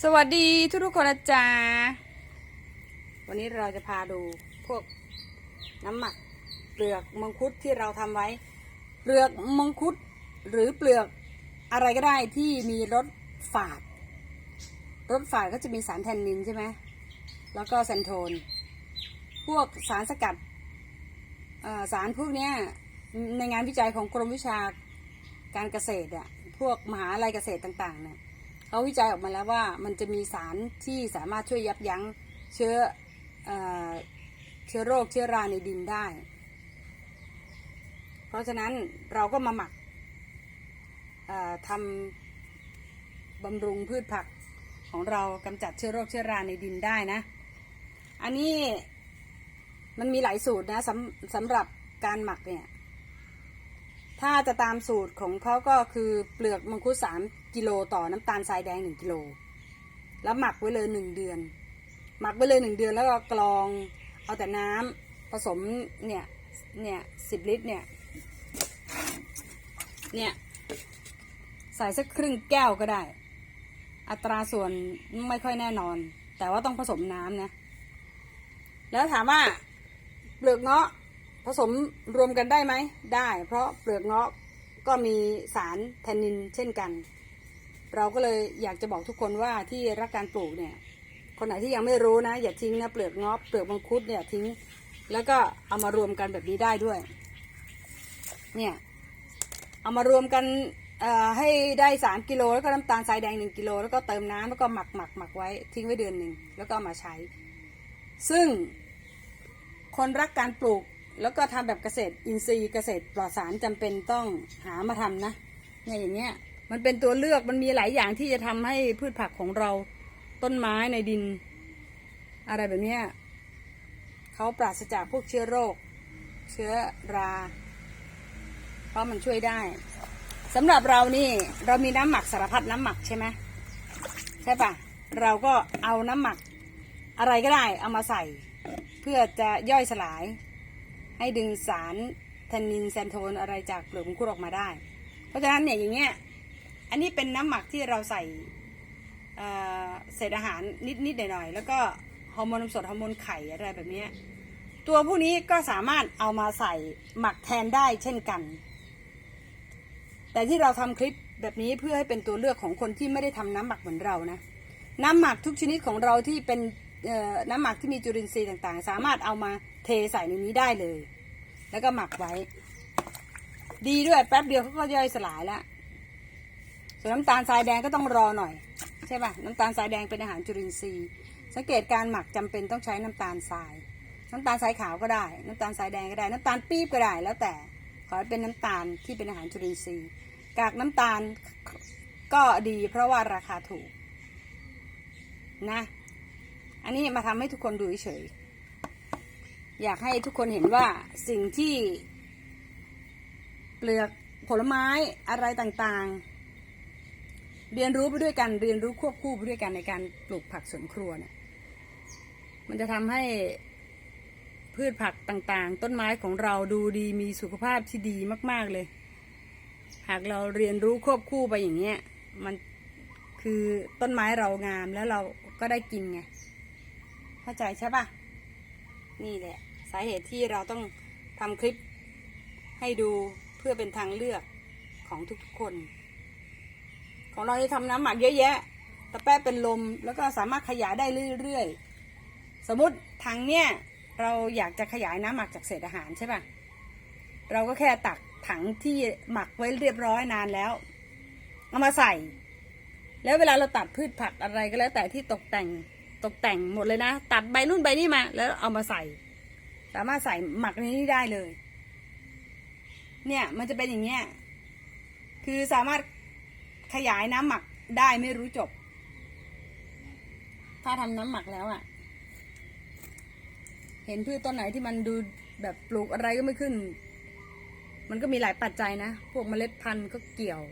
สวัสดีทุกทุกคนนะจ๊ะวันนี้เราจะพาดูพวกน้ำหมักเปลือกมังคุดที่เราทำไว้ เปลือกมังคุดหรือเปลือกอะไรก็ได้ที่มีรสฝาดรสฝาดก็จะมีสารแทนนินใช่ไหมแล้วก็เซนโทน พวกสารสกัดสารพวกเนี้ยในงานวิจัยของกรมวิชาการเกษตรอะพวกมหาลัยเกษตรต่างๆเนี่ย เขาวิจัยออกมาแล้วว่ามันจะมีสารที่สามารถช่วยยับยั้งเชื้อเอเชื้อโรคเชื้อราในดินได้ เพราะฉะนั้นเราก็มาหมักทำบำรุงพืชผักของเรากำจัดเชื้อโรคเชื้อราในดินได้นะ อันนี้มันมีหลายสูตรนะสำสำหรับการหมักเนี่ย ถ้าจะตามสูตรของเขาก็คือเปลือกมังคุดสาม กิโลต่อน้ำตาลทรายแดงหนึ่งกิโล แล้วหมักไว้เลยหนึ่งเดือน หมักไว้เลยหนึ่งเดือนแล้วก็กรอง เอาแต่น้ำผสมเนี่ย เนี่ยสิบลิตรเนี่ย เนี่ย ใส่สักครึ่งแก้วก็ได้ อัตราส่วนไม่ค่อยแน่นอน แต่ว่าต้องผสมน้ำนะ แล้วถามว่าเปลือกเงาะผสมรวมกันได้ไหม ได้ เพราะเปลือกเงาะก็มีสารแทนนินเช่นกัน เราก็เลยอยากจะบอกทุกคนว่าที่รักการปลูกเนี่ย คนไหนที่ยังไม่รู้นะ อย่าทิ้งนะเปลือกงาะเปลือกมังคุดเนี่ยทิ้ง แล้วก็เอามารวมกันแบบนี้ได้ด้วย เนี่ยเอามารวมกันให้ได้สามกิโลแล้วก็น้ำตาลทรายแดงหนึ่งกิโลแล้วก็เติมน้ำแล้วก็หมักหมักหมักไว้ทิ้งไว้เดือนหนึ่งแล้วก็ามาใช้ ซึ่งคนรักการปลูกแล้วก็ทำแบบเกษตรอินทรีย์เกษตรปลอดสารจำเป็นต้องหามาทำนะเนี่ยอย่างเงี้ย มันเป็นตัวเลือกมันมีหลายอย่างที่จะทำให้พืชผักของเรา ต้นไม้ในดิน อะไรแบบเนี้ยเขาปราศจากพวกเชื้อโรค เชื้อรา เพราะมันช่วยได้สำหรับเรานี่เรามีน้ำหมักสารพัดน้ำหมักใช่ไหมใช่ปะเราก็เอาน้ำหมักอะไรก็ได้เอามาใส่ เพื่อจะย่อยสลาย ให้ดึงสารแทนนินแซนโทนอะไรจากเปลือกมังคุดออกมาได้ เพราะฉะนั้นเนี่ยอย่างเงี้ย อันนี้เป็นน้ำหมักที่เราใส่เศษอาหารนิดๆหน่อยๆแล้วก็ฮอร์โมนนมสดฮอร์โมนไข่อะไรแบบนี้ตัวพวกนี้ก็สามารถเอามาใส่หมักแทนได้เช่นกัน แต่ที่เราทำคลิปแบบนี้เพื่อให้เป็นตัวเลือกของคนที่ไม่ได้ทำน้ำหมักเหมือนเรานะ น้ำหมักทุกชนิดของเราที่เป็นน้ำหมักที่มีจุลินทรีย์ต่างๆ สามารถเอามาเทใส่ในนี้ได้เลย แล้วก็หมักไว้ ดีด้วยแป๊บเดียวเขาก็ย่อยสลายแล้ว ส่วนน้ำตาลทรายแดงก็ต้องรอหน่อยใช่ป่ะน้ำตาลทรายแดงเป็นอาหารจุลินทรีย์ สังเกตการหมักจำเป็นต้องใช้น้ำตาลทราย น้ำตาลทรายขาวก็ได้ น้ำตาลทรายแดงก็ได้ น้ำตาลปี๊บก็ได้ แล้วแต่ขอให้เป็นน้ำตาลที่เป็นอาหารจุลินทรีย์ กากน้ำตาลก็ดีเพราะว่าราคาถูกนะ อันนี้มาทำให้ทุกคนดูเฉย อยากให้ทุกคนเห็นว่าสิ่งที่เปลือกผลไม้อะไรต่างๆ เรียนรู้ไปด้วยกันเรียนรู้ควบคู่ไปด้วยกันในการปลูกผักสวนครัวเนี่ยมันจะทำให้พืชผักต่างๆ ต้นไม้ของเราดูดีมีสุขภาพที่ดีมากๆเลย หากเราเรียนรู้ควบคู่ไปอย่างเงี้ยมันคือต้นไม้เรางามแล้วเราก็ได้กินไงเข้าใจใช่ปะนี่แหละ สาเหตุที่เราต้องทำคลิปให้ดูเพื่อเป็นทางเลือกของทุกๆคน ของเราจะทำน้ำหมักเยอะแยะ ตะแป้เป็นลม แล้วก็สามารถขยายได้เรื่อยๆ สมมติถังเนี้ยเราอยากจะขยายน้ำหมักจากเศษอาหารใช่ปะเราก็แค่ตักถังที่หมักไว้เรียบร้อยนานแล้ว เอามาใส่ แล้วเวลาเราตัดพืชผักอะไรก็แล้ว แต่ที่ตกแต่งตกแต่งหมดเลยนะ ตัดใบนู่นใบนี่มา แล้วเอามาใส่ สามารถใส่หมักในนี้ได้เลย เนี่ยมันจะเป็นอย่างเงี้ย คือสามารถ ขยายน้ำหมักได้ไม่รู้จบ ถ้าทำน้ำหมักแล้วอะ่ะ เห็นพืชต้นไหนที่มันดูแบบปลูกอะไรก็ไม่ขึ้น มันก็มีหลายปัจจัยนะ พวกเมล็ดพันธุ์ก็เกี่ยว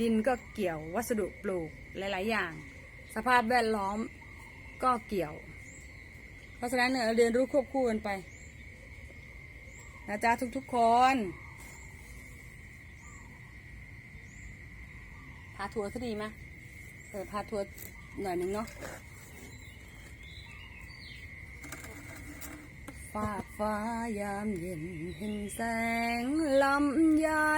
ดินก็เกี่ยว วัสดุปลูกหลาย ๆ อย่าง สภาพแวดล้อมก็เกี่ยว เพราะฉะนั้นเนี่ยเรียนรู้ควบคู่กันไปนะจ๊ะทุกๆคน พาทัวร์ซะดีไหมเออพาทัวร์หน่อยหนึ่งเนาะฟ้าฟ้ายามเย็นเห็นแสงลำใหญ่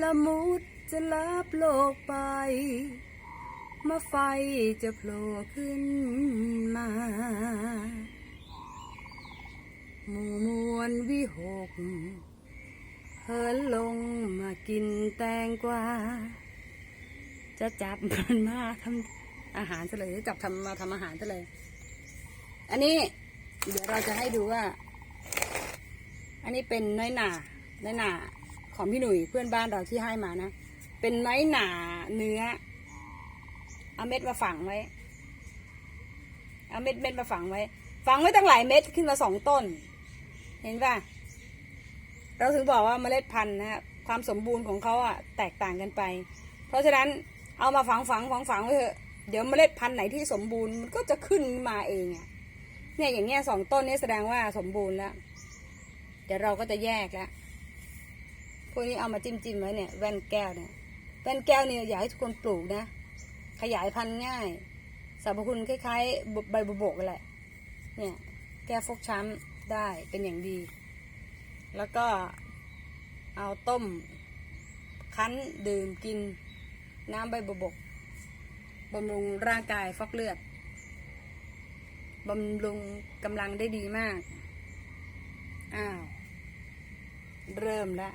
ละมุดจะลับโลกไป มาไฟจะโผล่ขึ้นมา หมู่มวลวิหก เฮินลงมากินแตงกวาจะจับมันมาทำอาหารซะเลยจะจับทำมาทำอาหารซะเลย อันนี้ เดี๋ยวเราจะให้ดูว่า อันนี้เป็นน้อยหนาน้อยหนาของพี่หนุ่ยเพื่อนบ้านเราที่ให้มานะ เป็นน้อยหนาเนื้อ เอาเม็ดมาฝังไว้ เอาเม็ดเม็ดมาฝังไว้ ฝังไว้ตั้งหลายเม็ดขึ้นมาสองต้น เห็นป่ะ เราถึงบอกว่าเมล็ดพันธุ์นะครับความสมบูรณ์ของเขาอะแตกต่างกันไป เพราะฉะนั้นเอามาฝังฝังฝังฝังไว้เถอะเดี๋ยวเมล็ดพันธุ์ไหนที่สมบูรณ์มันก็จะขึ้นมาเองอะเนี่ยอย่างเงี้ยสองต้นนี้แสดงว่าสมบูรณ์แล้ว เดี๋ยวเราก็จะแยกแล้วพวกนี้เอามาจิ้มจิ้มไว้เนี่ยแว่นแก้วเนี่ยแว่นแก้วเนี่ยอยากให้ทุกคนปลูกนะ ขยายพันธุ์ง่ายสรรพคุณคล้ายๆใบบุบกแหละ เนี่ย แก้ฟกช้ำได้เป็นอย่างดี แล้วก็เอาต้ม คั้นดื่มกินน้ำใบบุบกบำรุงร่างกายฟอกเลือดบำรุงกำลังได้ดีมาก อ้าว เริ่มแล้ว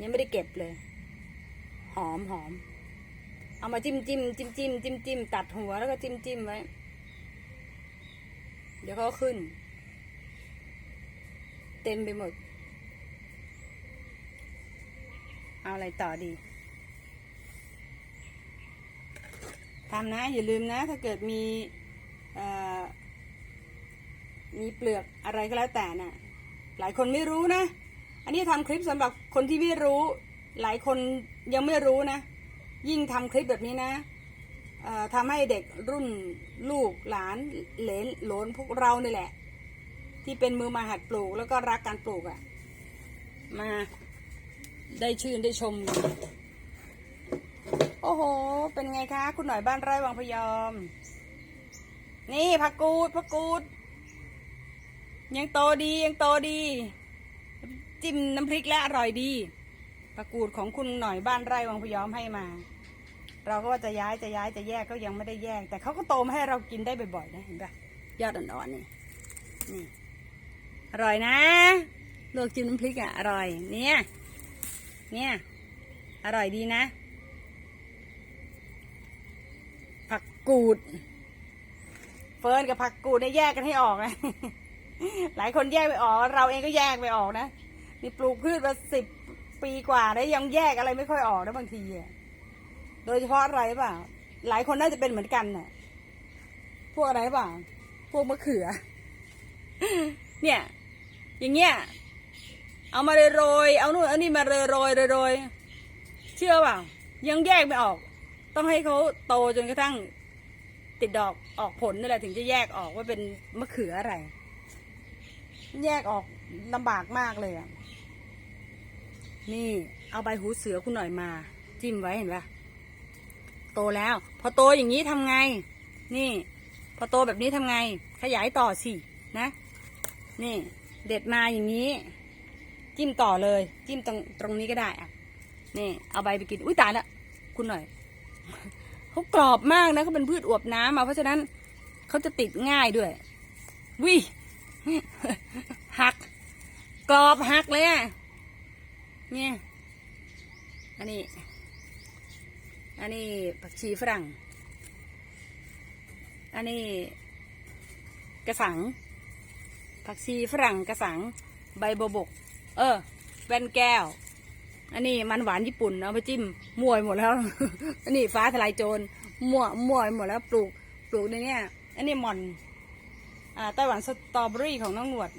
ยังไม่ได้เก็บเลย หอมหอม เอามาจิ้มจิ้มจิ้มจิ้มจิ้มจิ้มตัดหัวแล้วก็จิ้มจิ้มไว้ เดี๋ยวเขาก็ขึ้น เต็มไปหมด เอาอะไรต่อดีทำนะ อย่าลืมนะ ถ้าเกิดมีมีเปลือกอะไรก็แล้วแต่น่ะ หลายคนไม่รู้นะ อันนี้ทำคลิปสำหรับคนที่ไม่รู้ หลายคนยังไม่รู้นะ ยิ่งทำคลิปแบบนี้นะทำให้เด็กรุ่นลูกหลานเหลนหลนพวกเราเนี่แหละ ที่เป็นมือมาหัดปลูกแล้วก็รักการปลูกอะ่ะ มาได้ชื่นได้ชม โอ้โห เป็นไงคะ คุณหน่อยบ้านไร่วังพยอม นี่ผักกูดผักกูด ยังโตดียังโตดี จิ้มน้ำพริกและอร่อยดีผักกูดของคุณหน่อยบ้านไร่วังพยอมให้มา เราก็ว่าจะย้ายจะย้ายจะแยกก็ยังไม่ได้แยก แต่เขาก็โตมาให้เรากินได้บ่อยๆนะเห็นปะยอดอ่อนๆนี่นี่ อร่อยนะลวกจิ้มน้ำพริกอะอร่อย เนี่ย เนี่ย อร่อยดีนะ ผักกูด เฟิร์นกับผักกูดเนี่ยแยกกันให้ออกนะหลายคนแยกไปออก เราเองก็แยกไปออกนะนี่ปลูกพืชมาสิบปีกว่าแล้วยังแยกอะไรไม่ค่อยออกนะบางทีอะโดยเฉพาะอะไรเปล่าหลายคนน่าจะเป็นเหมือนกันน่ะ พวกอะไรเปล่าพวกมะเขือ เนี่ย อย่างเงี้ย เอามาโรยเอานู่นเอานี่มาโรยโรยโรยเชื่อเปล่ายังแยกไม่ออก ต้องให้เขาโตจนกระทั่งติดดอกออกผลนี่แหละถึงจะแยกออกว่าเป็นมะเขืออะไร แยกออกลำบากมากเลยอะนี่เอาใบหูเสือคุณหน่อยมา จิ้มไว้เห็นปะโตแล้ว พอโตอย่างนี้ทำไง นี่ พอโตแบบนี้ทำไง ขยายต่อสินะ นี่ เด็ดมาอย่างนี้ จิ้มต่อเลย จิ้มตรงตรงนี้ก็ได้อะนี่เอาใบไปกินอุ้ยตายละคุณหน่อยเขากรอบมากนะเขาเป็นพืชอวบน้ำมาเพราะฉะนั้นเขาจะติดง่ายด้วยวิหัก กรอบหักเลยอะเนี่ยอันนี้ อันนี้ผักชีฝรั่ง อันนี้กระสัง ผักชีฝรั่งกระสังใบโบบก เออแว่นแก้ว อันนี้มันหวานญี่ปุ่นเอาไปจิ้มมั่วไปหมดแล้ว อันนี้ฟ้าทลายโจรมั่วมั่วไปหมดแล้วปลูกปลูกในเนี้ยอันนี้หม่อนอ่าไต้หวันสตรอเบอรี่ของน้องหนวด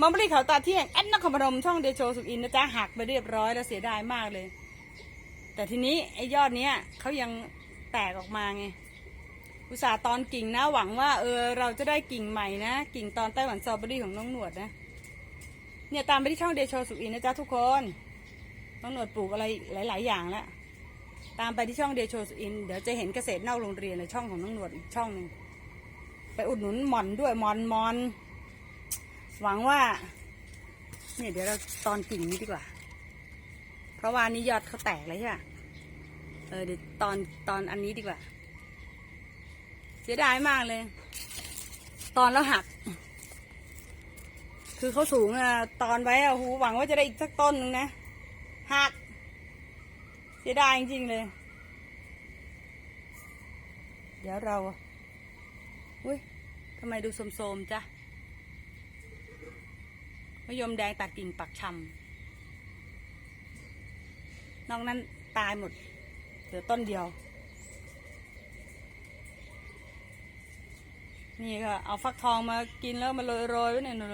มัมบรี่เขาตาเที่ยงแอนนครพนมช่องเดโชสุกินนะจ๊ะหักไปเรียบร้อยแล้วเสียดายมากเลย แต่ทีนี้ไอ้ยอดเนี้ยเขายังแตกออกมาไง อุตส่าห์ตอนกิ่งนะหวังว่าเออเราจะได้กิ่งใหม่นะ กิ่งตอนไต้หวันสตรอเบอรี่ของน้องหนวดนะ เนี่ยตามไปที่ช่องเดโชสุอินนะจ๊ะทุกคน น้องหนวดปลูกอะไรหลาย ๆ อย่างแล้วตามไปที่ช่องเดโชสุอิน เดี๋ยวจะเห็นเกษตรนอกโรงเรียนในช่องของน้องหนวดอีกช่องหนึ่งไปอุดหนุนหมอนด้วยหมอนหมอน หวังว่าเนี่ยเดี๋ยวเราตอนกิ่งนี้ดีกว่า เพราะว่านี่ยอดเขาแตกเลยใช่ป่ะเออเดี๋ยวตอนตอนอันนี้ดีกว่า เสียดายมากเลย ตอนแล้วหัก คือเขาสูงอะตอนไว้อะหูหวังว่าจะได้อีกสักต้นนึงนะหัก เสียดายจริงๆเลย เดี๋ยวเราอุ้ยทำไมดูโสมๆจ้ะมะยมแดงตัดกิ่งปักชำนอกนั้นตายหมดเหลือต้นเดียว นี่ก็เอาฟักทองมากินแล้วมาโรยๆไว้เนี่ยหนู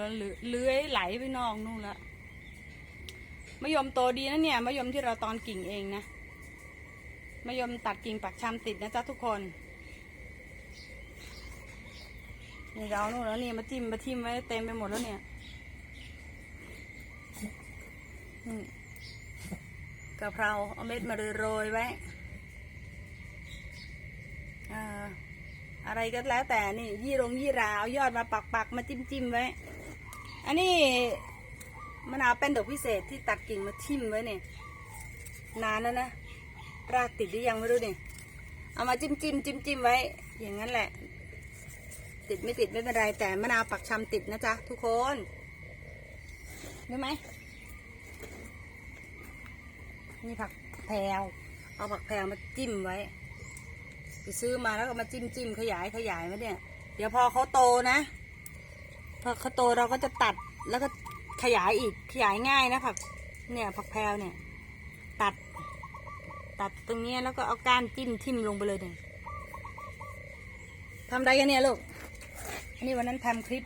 เลื้อยไหลไปนอกนู่นละมะยมโตดีนะเนี่ยมะยมที่เราตอนกิ่งเองนะมะยมตัดกิ่งปักชำติดนะจ๊ะทุกคนนี่เราเอานู่นแล้วนี่มาจิ้มมาทิ่มไว้เต็มไปหมดแล้วเนี่ยกะเพราเอาเม็ดมาโรยไว้เอ่อ อะไรก็แล้วแต่นี่ยี่รงยี่ราเอายอดมาปักปักมาจิ้มจิ้มไว้ อันนี้มะนาวเป็นดอกพิเศษที่ตัดกิ่งมาทิ่มไว้เนี่ยนานแล้วนะรากติดหรือยังไม่รู้เนี่ยเอามาจิ้มจิ้มจิ้มจิ้มไว้ อย่างนั้นแหละ ติดไม่ติดไม่เป็นไร แต่มะนาวปักชำติดนะจ๊ะทุกคนรู้ไหมนี่ผักแพรวเอาผักแพรวมาจิ้มไว้ ไปซื้อมาแล้วก็มาจิ้มจิ้มขยายขยายไว้เนี่ย เดี๋ยวพอเขาโตนะ พอเขาโตเราก็จะตัดแล้วก็ขยายอีกขยายง่ายนะผักเนี่ยผักแพรวเนี่ย ตัด ตัดตรงเนี้ยแล้วก็เอาก้านจิ้มทิ่มลงไปเลยเนี่ยทำได้กันเนี่ยลูกอันนี้วันนั้นทำคลิป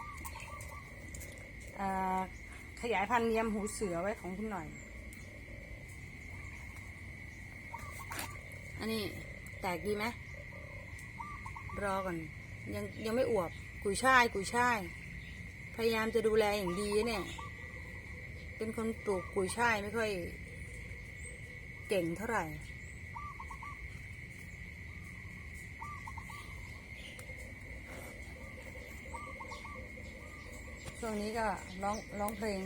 ขยายพันธุ์เนียมหูเสือไว้ของคุณหน่อย อันนี้แตกดีไหม รอก่อน ยังยังไม่อวบ กุยช่าย กุยช่าย พยายามจะดูแลอย่างดีเนี่ย เป็นคนปลูกกุยช่ายไม่ค่อย เก่งเท่าไหร่ช่วงนี้ก็ร้องร้องเพลง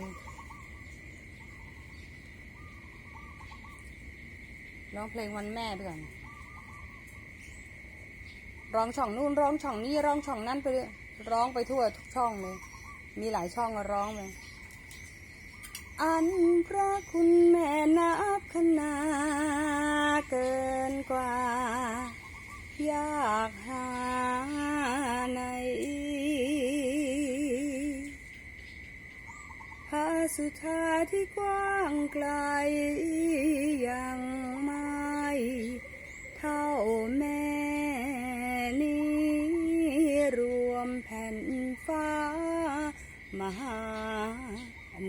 ร้องเพลงวันแม่ไปก่อน ร้องช่องนู่นร้องช่องนี้ร้องช่องนั้นไปร้องไปทั่วทุกช่องเลย มีหลายช่องก็ร้องเลยอันพระคุณแม่นับขนาเกินกว่า อยากหาในพาสุธาที่กว้างไกลยังไม่เท่าแม่ หา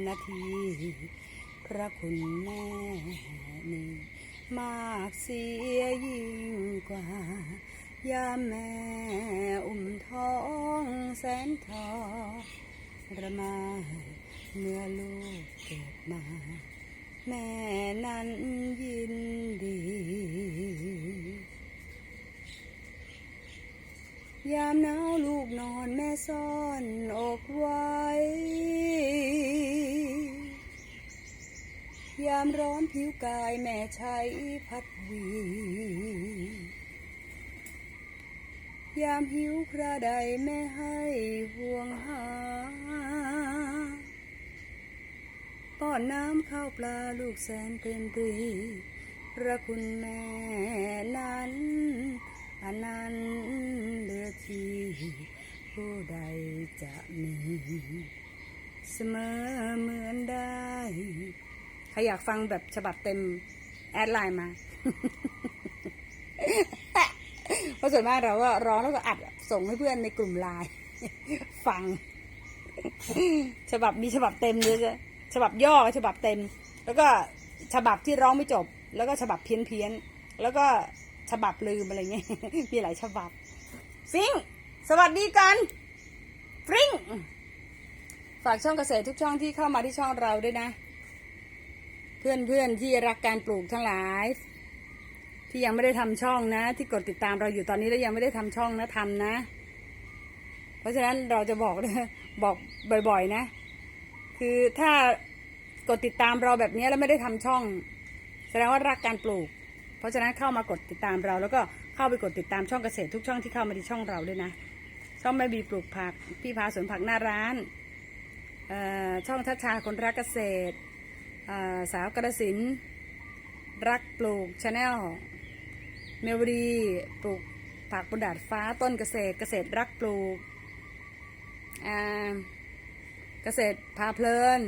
นาที พระคุณแม่นี้มากเสียยิ่งกว่ายาแม่อุ้มท้องแสนทอระมาเมื่อลูกเกิดมา แม่นั้นยินดี ยามหนาวลูกนอนแม่ซ่อนอกไว้ ยามร้อนผิวกายแม่ใช้พัดวี ยามหิวคราใดแม่ให้ห่วงหาป้อนน้ำข้าวปลาลูกแสนเต็มปรีพระคุณแม่นั้นอันนั้น ทีผู้ใดจะมีเสมอเหมือนได้ ใครอยากฟังแบบฉบับเต็มแอดไลน์มา เพราะส่วนมากเราก็ร้องแล้วก็อัดส่งให้เพื่อนในกลุ่มไลน์ฟัง ฉบับมีฉบับเต็มเลยจะฉบับย่อฉบับเต็ม แล้วก็ฉบับที่ร้องไม่จบ แล้วก็ฉบับเพี้ยนเพี้ยนๆแล้วก็ฉบับลืมอะไรเงี้ยมีหลายฉบับ ฟิงสวัสดีกันฟริงฝากช่องเกษตรทุกช่องที่เข้ามาที่ช่องเราด้วยนะ เพื่อนเพื่อนที่รักการปลูกทั้งหลาย ที่ยังไม่ได้ทำช่องนะ ที่กดติดตามเราอยู่ตอนนี้แล้วยังไม่ได้ทำช่องนะทำนะ เพราะฉะนั้นเราจะบอกเลยบอกบ่อย ๆ นะ คือถ้ากดติดตามเราแบบนี้แล้วไม่ได้ทำช่อง แสดงว่ารักการปลูก เพราะฉะนั้นเข้ามากดติดตามเราแล้วก็ เข้าไปกดติดตามช่องเกษตรทุกช่องที่เข้ามาที่ช่องเราด้วยนะ ช่องแม่บีปลูกผัก พี่พาสวนผักหน้าร้านช่องทัชชาคนรักเกษตรสาวกระสินรักปลูกชาแนลเมลดีปลูกผักบนดาดฟ้าต้นเกษตรเกษตรรักปลูกเกษตรพาเพลิน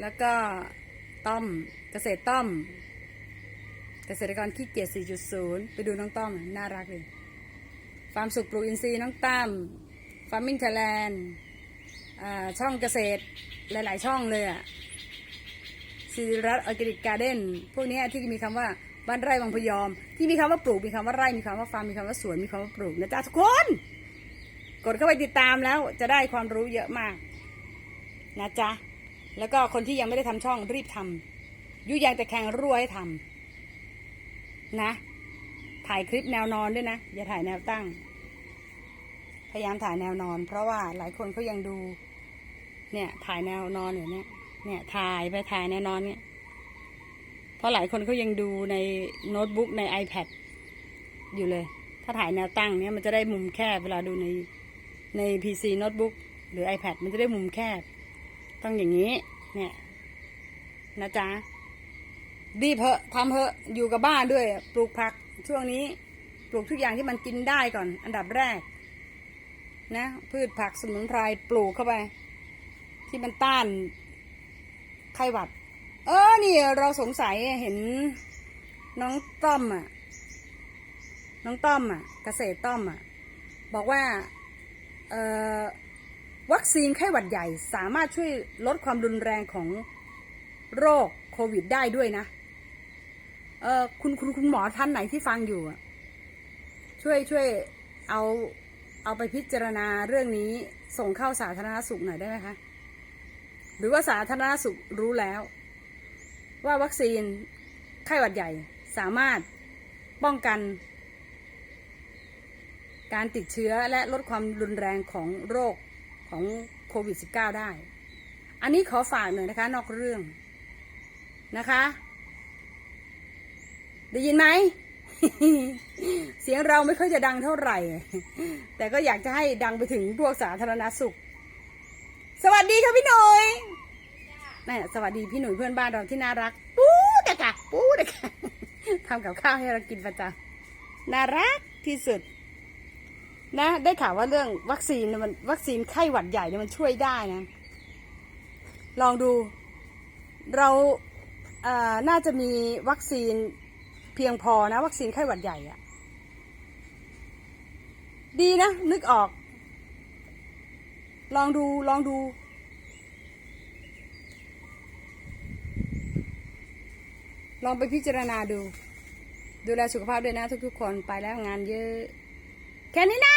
แล้วก็ต้อมเกษตรต้อม เกษตรกรขี้เกียจ 4.0 ไปดูน้องต้อม น่ารักเลยฟาร์มสุขปลูกอินทรีย์น้องตั้มฟาร์มมิ่งไทยแลนด์ช่องเกษตรหลาย ๆ ช่องเลยอะสิริรัตน์ออร์แกนิกการ์เด้นพวกนี้ที่มีคำว่าบ้านไร่วังพยอม ที่มีคำว่าปลูกมีคำว่าไร่มีคำว่าฟาร์มมีคำว่าสวนมีคำว่าปลูกนะจ๊ะทุกคน กดเข้าไปติดตามแล้วจะได้ความรู้เยอะมากนะจ๊ะแล้วก็คนที่ยังไม่ได้ทำช่องรีบทำยุยางแต่แข่งรั่วให้ทำ นะ ถ่ายคลิปแนวนอนด้วยนะ อย่าถ่ายแนวตั้ง พยายามถ่ายแนวนอน เพราะว่าหลายคนเขายังดู เนี่ย ถ่ายแนวนอนอยู่เนี่ย เนี่ย ถ่ายไปถ่ายแนวนอนเนี่ย เพราะหลายคนเขายังดูในโน้ตบุ๊กใน iPad อยู่เลย ถ้าถ่ายแนวตั้งเนี่ยมันจะได้มุมแคบเวลาดูในใน PC โน้ตบุ๊กหรือ iPad มันจะได้มุมแคบ ต้องอย่างนี้ เนี่ย นะจ๊ะ รีบเพอะทำเพอะอยู่กับบ้านด้วย ปลูกผักช่วงนี้ปลูกทุกอย่างที่มันกินได้ก่อน อันดับแรก นะ พืชผักสมุนไพรปลูกเข้าไป ที่มันต้านไข้หวัด เออนี่เราสงสัยเห็นน้องต้อมอะ น้องต้อมอะ เกษตรต้อมอะ บอกว่าเอ่อวัคซีนไข้หวัดใหญ่สามารถช่วยลดความรุนแรงของโรคโควิดได้ด้วยนะ เออคุณคุณคุณหมอท่านไหนที่ฟังอยู่ ช่วยช่วยเอาเอาไปพิจารณาเรื่องนี้ส่งเข้าสาธารณสุขหน่อยได้ไหมคะหรือว่าสาธารณสุขรู้แล้ว ว่าวัคซีนไข้หวัดใหญ่สามารถป้องกัน การติดเชื้อและลดความรุนแรงของโรคของโควิด -19 ได้ อันนี้ขอฝากหน่อยนะคะนอกเรื่องนะคะ ได้ยินไหม เสียงเราไม่ค่อยจะดังเท่าไหร่ แต่ก็อยากจะให้ดังไปถึงพวกสาธารณสุข สวัสดีค่ะพี่หนุ่ยแม่สวัสดีพี่หนุ่ยเพื่อนบ้านเราที่น่ารัก ปู๊ดะกะปู๊ดะกะทำกับข้าวให้เรากินประจำน่ารักที่สุด นะ ได้ข่าวว่าเรื่องวัคซีนเนี่ยมันวัคซีนไข้หวัดใหญ่เนี่ยมันช่วยได้นะ ลองดู เราเอ่อน่าจะมีวัคซีน เพียงพอนะ วัคซีนไข้หวัดใหญ่อะดีนะ นึกออก ลองดูลองดู ลองไปพิจารณาดู ดูแลสุขภาพด้วยนะทุกๆคนไปแล้วงานเยอะ แค่นี้นะ